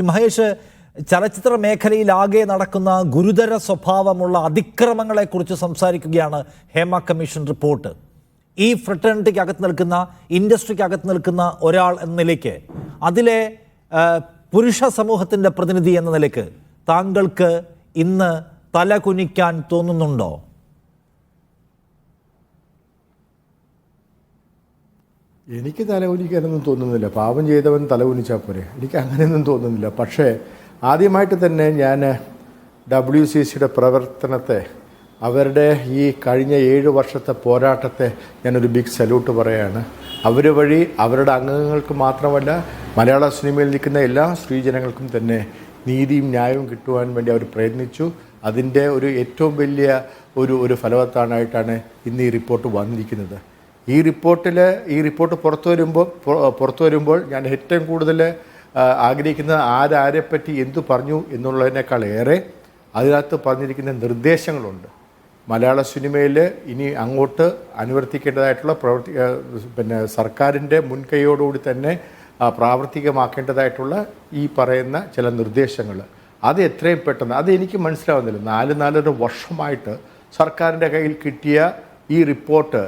ശ്രീ മഹേഷ് ചലച്ചിത്ര മേഖലയിലാകെ നടക്കുന്ന ഗുരുതര സ്വഭാവമുള്ള അതിക്രമങ്ങളെക്കുറിച്ച് സംസാരിക്കുകയാണ് ഹേമ കമ്മീഷൻ റിപ്പോർട്ട്. ഈ ഫ്രട്ടേണിറ്റിക്ക് അകത്ത് നിൽക്കുന്ന ഇൻഡസ്ട്രിക്ക് അകത്ത് നിൽക്കുന്ന ഒരാൾ എന്ന നിലയ്ക്ക് അതിലെ പുരുഷ സമൂഹത്തിന്റെ പ്രതിനിധി എന്ന നിലയ്ക്ക് താങ്കൾക്ക് ഇന്ന് തല കുനിക്കാൻ തോന്നുന്നുണ്ടോ? എനിക്ക് തലകുനിക്കാനൊന്നും തോന്നുന്നില്ല. പാപം ചെയ്തവൻ തലകുനിച്ചാൽ പോരെ. എനിക്ക് അങ്ങനെയൊന്നും തോന്നുന്നില്ല. പക്ഷേ ആദ്യമായിട്ട് തന്നെ ഞാൻ ഡബ്ല്യു സി സിയുടെ പ്രവർത്തനത്തെ അവരുടെ ഈ കഴിഞ്ഞ ഏഴ് വർഷത്തെ പോരാട്ടത്തെ ഞാനൊരു ബിഗ് സല്യൂട്ട് പറയുകയാണ് അവർ വഴി അവരുടെ അംഗങ്ങൾക്ക് മാത്രമല്ല മലയാള സിനിമയിൽ നിൽക്കുന്ന എല്ലാ സ്ത്രീജനങ്ങൾക്കും തന്നെ നീതിയും ന്യായവും കിട്ടുവാൻ വേണ്ടി അവർ പ്രയത്നിച്ചു. അതിന്റെ ഒരു ഏറ്റവും വലിയ ഒരു ഒരു ഫലവത്താനായിട്ടാണ് ഇന്ന് ഈ റിപ്പോർട്ട് വന്നിരിക്കുന്നത്. ഈ റിപ്പോർട്ടിൽ ഈ റിപ്പോർട്ട് പുറത്തു വരുമ്പോൾ പുറത്തു വരുമ്പോൾ ഞാൻ ഏറ്റവും കൂടുതൽ ആഗ്രഹിക്കുന്നത് ആരാരെപ്പറ്റി എന്തു പറഞ്ഞു എന്നുള്ളതിനേക്കാൾ ഏറെ അതിനകത്ത് പറഞ്ഞിരിക്കുന്ന നിർദ്ദേശങ്ങളുണ്ട്. മലയാള സിനിമയിൽ ഇനി അങ്ങോട്ട് അനുവർത്തിക്കേണ്ടതായിട്ടുള്ള പ്രവർത്തി പിന്നെ സർക്കാരിന്റെ മുൻകൈയോടുകൂടി തന്നെ പ്രാവർത്തികമാക്കേണ്ടതായിട്ടുള്ള ഈ പറയുന്ന ചില നിർദ്ദേശങ്ങൾ അത് എത്രയും പെട്ടെന്ന് അത് എനിക്ക് മനസ്സിലാവുന്നില്ല. നാല് നാലര വർഷമായിട്ട് സർക്കാരിന്റെ കയ്യിൽ കിട്ടിയ ഈ റിപ്പോർട്ട്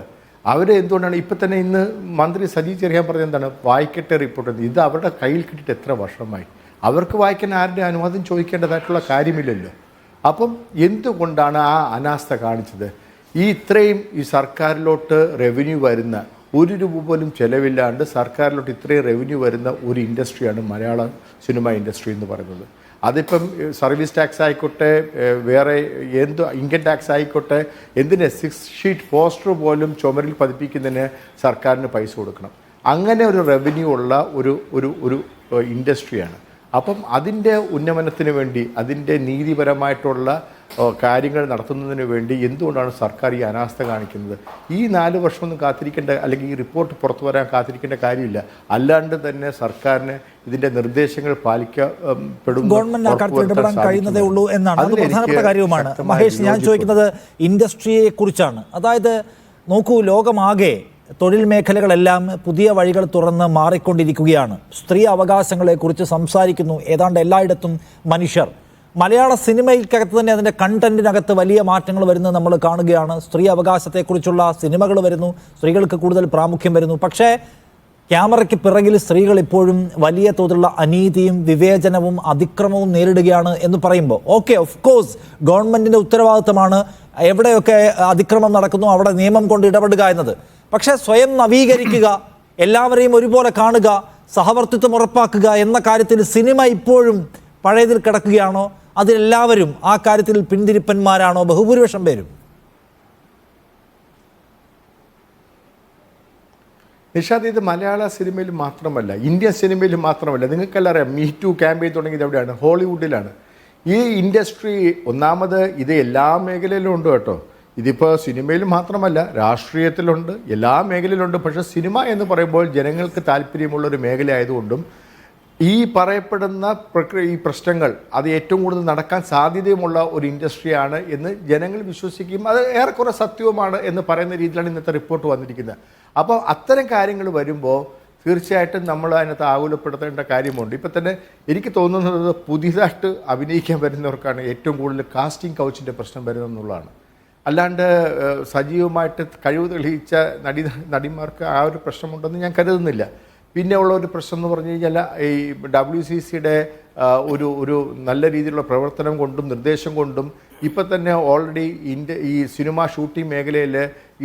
അവർ എന്തുകൊണ്ടാണ് ഇപ്പം തന്നെ ഇന്ന് മന്ത്രി സജി ചെറിയാൻ പറഞ്ഞത് എന്താണ്? വായിക്കട്ടെ റിപ്പോർട്ട് ഇത് അവരുടെ കയ്യിൽ കിട്ടിയിട്ട് എത്ര വർഷമായി? അവർക്ക് വായിക്കാൻ ആരുടെ അനുവാദം ചോദിക്കേണ്ടതായിട്ടുള്ള കാര്യമില്ലല്ലോ. അപ്പം എന്തുകൊണ്ടാണ് ആ അനാസ്ഥ കാണിച്ചത്? ഈ ഇത്രയും ഈ സർക്കാരിലോട്ട് റവന്യൂ വരുന്ന ഒരു രൂപ പോലും ചിലവില്ലാണ്ട് സർക്കാരിലോട്ട് ഇത്രയും റവന്യൂ വരുന്ന ഒരു ഇൻഡസ്ട്രിയാണ് മലയാള സിനിമ ഇൻഡസ്ട്രി എന്ന് പറയുന്നത്. അതിപ്പം സർവീസ് ടാക്സ് ആയിക്കോട്ടെ വേറെ എന്ത് ഇൻകം ടാക്സ് ആയിക്കോട്ടെ എന്തിനെ സിക്സ് ഷീറ്റ് പോസ്റ്റർ പോലും ചുമരിൽ പതിപ്പിക്കുന്നതിന് സർക്കാരിന് പൈസ കൊടുക്കണം. അങ്ങനെ ഒരു റവന്യൂ ഉള്ള ഒരു ഒരു ഒരു ഇൻഡസ്ട്രിയാണ്. അപ്പം അതിന്റെ ഉന്നമനത്തിന് വേണ്ടി അതിന്റെ നീതിപരമായിട്ടുള്ള കാര്യങ്ങൾ നടത്തുന്നതിന് വേണ്ടി എന്തുകൊണ്ടാണ് സർക്കാർ ഈ അനാസ്ഥ കാണിക്കുന്നത്? ഈ നാല് വർഷമൊന്നും കാത്തിരിക്കേണ്ട അല്ലെങ്കിൽ ഈ റിപ്പോർട്ട് പുറത്തു വരാൻ കാത്തിരിക്കേണ്ട കാര്യമില്ല. അല്ലാണ്ട് തന്നെ സർക്കാരിന് ഇതിന്റെ നിർദ്ദേശങ്ങൾ പാലിക്കപ്പെടും ഗവൺമെന്റ് ആ കാര്യത്തിൽ ഇടപെടാൻ കഴിയുന്നതേ ഉള്ളൂ എന്നാണ്. അത് പ്രധാനപ്പെട്ട കാര്യവുമാണ്. മഹേഷ് ഞാൻ ചോദിക്കുന്നത് ഇൻഡസ്ട്രിയെ കുറിച്ചാണ് അതായത് നോക്കൂ ലോകമാകെ തൊഴിൽ മേഖലകളെല്ലാം പുതിയ വഴികൾ തുറന്ന് മാറിക്കൊണ്ടിരിക്കുകയാണ്. സ്ത്രീ അവകാശങ്ങളെക്കുറിച്ച് സംസാരിക്കുന്നു. ഏതാണ്ട് എല്ലായിടത്തും മനുഷ്യർ. മലയാള സിനിമയ്ക്കകത്ത് തന്നെ അതിന്റെ കണ്ടന്റിനകത്ത് വലിയ മാറ്റങ്ങൾ വരുന്നത് നമ്മൾ കാണുകയാണ്. സ്ത്രീ അവകാശത്തെക്കുറിച്ചുള്ള സിനിമകൾ വരുന്നു. സ്ത്രീകൾക്ക് കൂടുതൽ പ്രാമുഖ്യം വരുന്നു. പക്ഷേ ക്യാമറയ്ക്ക് പിറകിൽ സ്ത്രീകൾ ഇപ്പോഴും വലിയ തോതിലുള്ള അനീതിയും വിവേചനവും അതിക്രമവും നേരിടുകയാണ് എന്ന് പറയുമ്പോൾ ഓക്കെ ഓഫ് കോഴ്സ് ഗവൺമെന്റിന്റെ ഉത്തരവാദിത്തമാണ് എവിടെയൊക്കെ അതിക്രമം നടക്കുന്നു അവിടെ നിയമം കൊണ്ട് ഇടപെടുക എന്നത്. പക്ഷേ സ്വയം നവീകരിക്കുക എല്ലാവരെയും ഒരുപോലെ കാണുക സഹവർത്തിത്വം ഉറപ്പാക്കുക എന്ന കാര്യത്തിൽ സിനിമ ഇപ്പോഴും പഴയതിൽ കിടക്കുകയാണോ? അതിലെല്ലാവരും ആ കാര്യത്തിൽ പിന്തിരിപ്പന്മാരാണോ? ബഹുഭൂരിപക്ഷം പേരും. നിഷാദ് ഇത് മലയാള സിനിമയിൽ മാത്രമല്ല ഇന്ത്യൻ സിനിമയിൽ മാത്രമല്ല നിങ്ങൾക്കെല്ലാം അറിയാം മീ ടു ക്യാമ്പയിൻ തുടങ്ങിയത് എവിടെയാണ്? ഹോളിവുഡിലാണ്. ഈ ഇൻഡസ്ട്രി ഒന്നാമത് ഇത് എല്ലാ മേഖലയിലും ഉണ്ട് കേട്ടോ. ഇതിപ്പോൾ സിനിമയിൽ മാത്രമല്ല രാഷ്ട്രീയത്തിലുണ്ട് എല്ലാ മേഖലയിലുണ്ട് പക്ഷേ സിനിമ എന്ന് പറയുമ്പോൾ ജനങ്ങൾക്ക് താല്പര്യമുള്ള ഒരു മേഖല ആയതുകൊണ്ടും ഈ പറയപ്പെടുന്ന പ്രക്രിയ ഈ പ്രശ്നങ്ങൾ അത് ഏറ്റവും കൂടുതൽ നടക്കാൻ സാധ്യതയുമുള്ള ഒരു ഇൻഡസ്ട്രിയാണ് എന്ന് ജനങ്ങൾ വിശ്വസിക്കും അത് ഏറെക്കുറെ സത്യവുമാണ് എന്ന് പറയുന്ന രീതിയിലാണ് ഇന്നത്തെ റിപ്പോർട്ട് വന്നിരിക്കുന്നത്. അപ്പോൾ അത്തരം കാര്യങ്ങൾ വരുമ്പോൾ തീർച്ചയായിട്ടും നമ്മൾ അതിനകത്ത് ആകുലപ്പെടുത്തേണ്ട കാര്യമുണ്ട്. ഇപ്പം തന്നെ എനിക്ക് തോന്നുന്നത് പുതിയതായിട്ട് അഭിനയിക്കാൻ വരുന്നവർക്കാണ് ഏറ്റവും കൂടുതൽ കാസ്റ്റിംഗ് കൗച്ചിന്റെ പ്രശ്നം വരുന്നതെന്നുള്ളതാണ്. അല്ലാണ്ട് സജീവമായിട്ട് കഴിവ് തെളിയിച്ച നടി നടിമാർക്ക് ആ ഒരു പ്രശ്നമുണ്ടെന്ന് ഞാൻ കരുതുന്നില്ല. പിന്നെ ഉള്ള ഒരു പ്രശ്നം എന്ന് പറഞ്ഞു കഴിഞ്ഞാൽ ഈ ഡബ്ല്യു സി സിയുടെ ഒരു ഒരു നല്ല രീതിയിലുള്ള പ്രവർത്തനം കൊണ്ടും നിർദ്ദേശം കൊണ്ടും ഇപ്പം തന്നെ ഓൾറെഡി ഇന്ത്യ ഈ സിനിമ ഷൂട്ടിംഗ് മേഖലയിൽ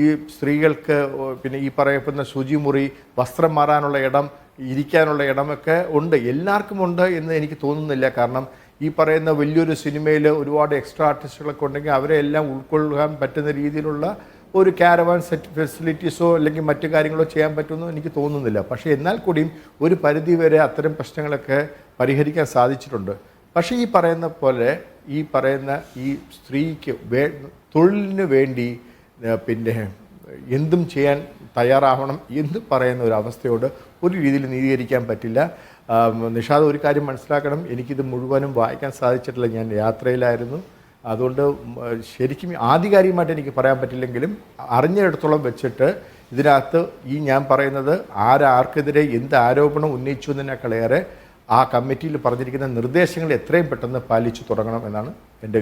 ഈ സ്ത്രീകൾക്ക് പിന്നെ ഈ പറയപ്പെടുന്ന ശുചിമുറി വസ്ത്രം മാറാനുള്ള ഇടം ഇരിക്കാനുള്ള ഇടമൊക്കെ ഉണ്ട്. എല്ലാവർക്കും ഉണ്ട് എന്ന് എനിക്ക് തോന്നുന്നില്ല. കാരണം ഈ പറയുന്ന വലിയൊരു സിനിമയിൽ ഒരുപാട് എക്സ്ട്രാ ആർട്ടിസ്റ്റുകളൊക്കെ ഉണ്ടെങ്കിൽ അവരെ എല്ലാം ഉൾക്കൊള്ളാൻ പറ്റുന്ന രീതിയിലുള്ള ഒരു കാരവാൻ സെറ്റ് ഫെസിലിറ്റീസോ അല്ലെങ്കിൽ മറ്റു കാര്യങ്ങളോ ചെയ്യാൻ പറ്റുമെന്ന് എനിക്ക് തോന്നുന്നില്ല. പക്ഷേ എന്നാൽ കൂടിയും ഒരു പരിധി വരെ അത്തരം പ്രശ്നങ്ങളൊക്കെ പരിഹരിക്കാൻ സാധിച്ചിട്ടുണ്ട്. പക്ഷേ ഈ പറയുന്ന പോലെ ഈ പറയുന്ന ഈ സ്ത്രീക്ക് വേ തൊഴിലിന് വേണ്ടി പിന്നെ എന്തും ചെയ്യാൻ തയ്യാറാവണം എന്ന് പറയുന്ന ഒരു അവസ്ഥയോട് ഒരു രീതിയിൽ നീതീകരിക്കാൻ പറ്റില്ല. നിഷാദ് ഒരു കാര്യം മനസ്സിലാക്കണം. എനിക്കിത് മുഴുവനും വായിക്കാൻ സാധിച്ചിട്ടില്ല. ഞാൻ യാത്രയിലായിരുന്നു. അതുകൊണ്ട് ശരിക്കും ആധികാരികമായിട്ട് എനിക്ക് പറയാൻ പറ്റില്ലെങ്കിലും അറിഞ്ഞിടത്തോളം വെച്ചിട്ട് ഇതിനകത്ത് ഈ ഞാൻ പറയുന്നത് ആരാർക്കെതിരെ എന്ത് ആരോപണം ഉന്നയിച്ചു എന്നതിനേക്കാളേറെ ആ കമ്മിറ്റിയിൽ പറഞ്ഞിരിക്കുന്ന നിർദ്ദേശങ്ങൾ എത്രയും പെട്ടെന്ന് പാലിച്ചു തുടങ്ങണം എന്നാണ് എന്റെ